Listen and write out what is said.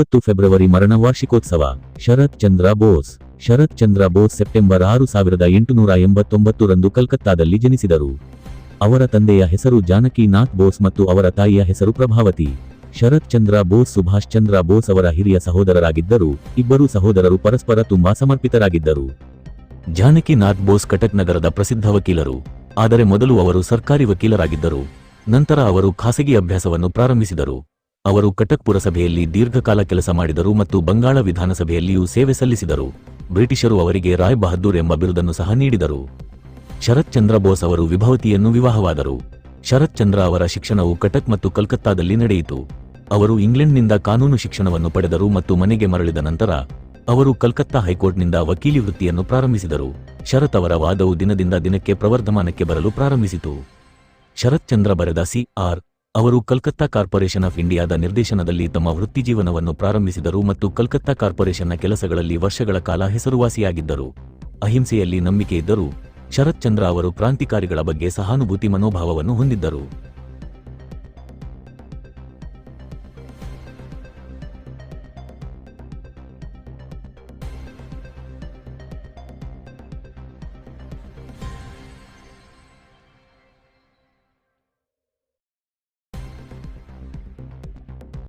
ಇಪ್ಪತ್ತು ಫೆಬ್ರವರಿ ಮರಣ ವಾರ್ಷಿಕೋತ್ಸವ ಶರತ್ ಚಂದ್ರ ಬೋಸ್. ಶರತ್ ಚಂದ್ರ ಬೋಸ್ ಸೆಪ್ಟೆಂಬರ್ ಆರು ಸಾವಿರದ ಎಂಟುನೂರ ಎಂಬತ್ತೊಂಬತ್ತು ರಂದು ಕಲ್ಕತ್ತಾದಲ್ಲಿ ಜನಿಸಿದರು. ಅವರ ತಂದೆಯ ಹೆಸರು ಜಾನಕಿ ನಾಥ್ ಬೋಸ್ ಮತ್ತು ಅವರ ತಾಯಿಯ ಹೆಸರು ಪ್ರಭಾವತಿ. ಶರತ್ ಚಂದ್ರ ಬೋಸ್ ಸುಭಾಷ್ ಚಂದ್ರ ಬೋಸ್ ಅವರ ಹಿರಿಯ ಸಹೋದರರಾಗಿದ್ದರು. ಇಬ್ಬರು ಸಹೋದರರು ಪರಸ್ಪರ ತುಂಬಾ ಸಮರ್ಪಿತರಾಗಿದ್ದರು. ಜಾನಕಿ ನಾಥ್ ಬೋಸ್ ಕಟಕ್ ನಗರದ ಪ್ರಸಿದ್ಧ ವಕೀಲರು. ಆದರೆ ಮೊದಲು ಅವರು ಸರ್ಕಾರಿ ವಕೀಲರಾಗಿದ್ದರು. ನಂತರ ಅವರು ಖಾಸಗಿ ಅಭ್ಯಾಸವನ್ನು ಪ್ರಾರಂಭಿಸಿದರು. ಅವರು ಕಟಕ್ ಪುರಸಭೆಯಲ್ಲಿ ದೀರ್ಘಕಾಲ ಕೆಲಸ ಮಾಡಿದರು ಮತ್ತು ಬಂಗಾಳ ವಿಧಾನಸಭೆಯಲ್ಲಿಯೂ ಸೇವೆ ಸಲ್ಲಿಸಿದರು. ಬ್ರಿಟಿಷರು ಅವರಿಗೆ ರಾಯ್ ಬಹದ್ದೂರ್ ಎಂಬ ಬಿರುದನ್ನು ಸಹ ನೀಡಿದರು. ಶರತ್ ಚಂದ್ರ ಬೋಸ್ ಅವರು ವಿಭವತಿಯನ್ನು ವಿವಾಹವಾದರು. ಶರತ್ ಚಂದ್ರ ಅವರ ಶಿಕ್ಷಣವು ಕಟಕ್ ಮತ್ತು ಕಲ್ಕತ್ತಾದಲ್ಲಿ ನಡೆಯಿತು. ಅವರು ಇಂಗ್ಲೆಂಡ್ನಿಂದ ಕಾನೂನು ಶಿಕ್ಷಣವನ್ನು ಪಡೆದರು ಮತ್ತು ಮನೆಗೆ ಮರಳಿದ ನಂತರ, ಅವರು ಕಲ್ಕತ್ತಾ ಹೈಕೋರ್ಟ್ನಿಂದ ವಕೀಲಿ ವೃತ್ತಿಯನ್ನು ಪ್ರಾರಂಭಿಸಿದರು. ಶರತ್ ಅವರ ವಾದವು ದಿನದಿಂದ ದಿನಕ್ಕೆ ಪ್ರವರ್ಧಮಾನಕ್ಕೆ ಬರಲು ಪ್ರಾರಂಭಿಸಿತು. ಶರತ್ ಚಂದ್ರ ಬರೆದ ಸಿ. ಆರ್. ಅವರು ಕಲ್ಕತ್ತಾ ಕಾರ್ಪೊರೇಷನ್ ಆಫ್ ಇಂಡಿಯಾದ ನಿರ್ದೇಶನದಲ್ಲಿ ತಮ್ಮ ವೃತ್ತಿಜೀವನವನ್ನು ಪ್ರಾರಂಭಿಸಿದರು ಮತ್ತು ಕಲ್ಕತ್ತಾ ಕಾರ್ಪೊರೇಷನ್ನ ಕೆಲಸಗಳಲ್ಲಿ ವರ್ಷಗಳ ಕಾಲ ಹೆಸರುವಾಸಿಯಾಗಿದ್ದರು. ಅಹಿಂಸೆಯಲ್ಲಿ ನಂಬಿಕೆ ಇದ್ದರು ಶರತ್ ಚಂದ್ರ ಅವರು ಕ್ರಾಂತಿಕಾರಿಗಳ ಬಗ್ಗೆ ಸಹಾನುಭೂತಿ ಮನೋಭಾವವನ್ನು ಹೊಂದಿದ್ದರು.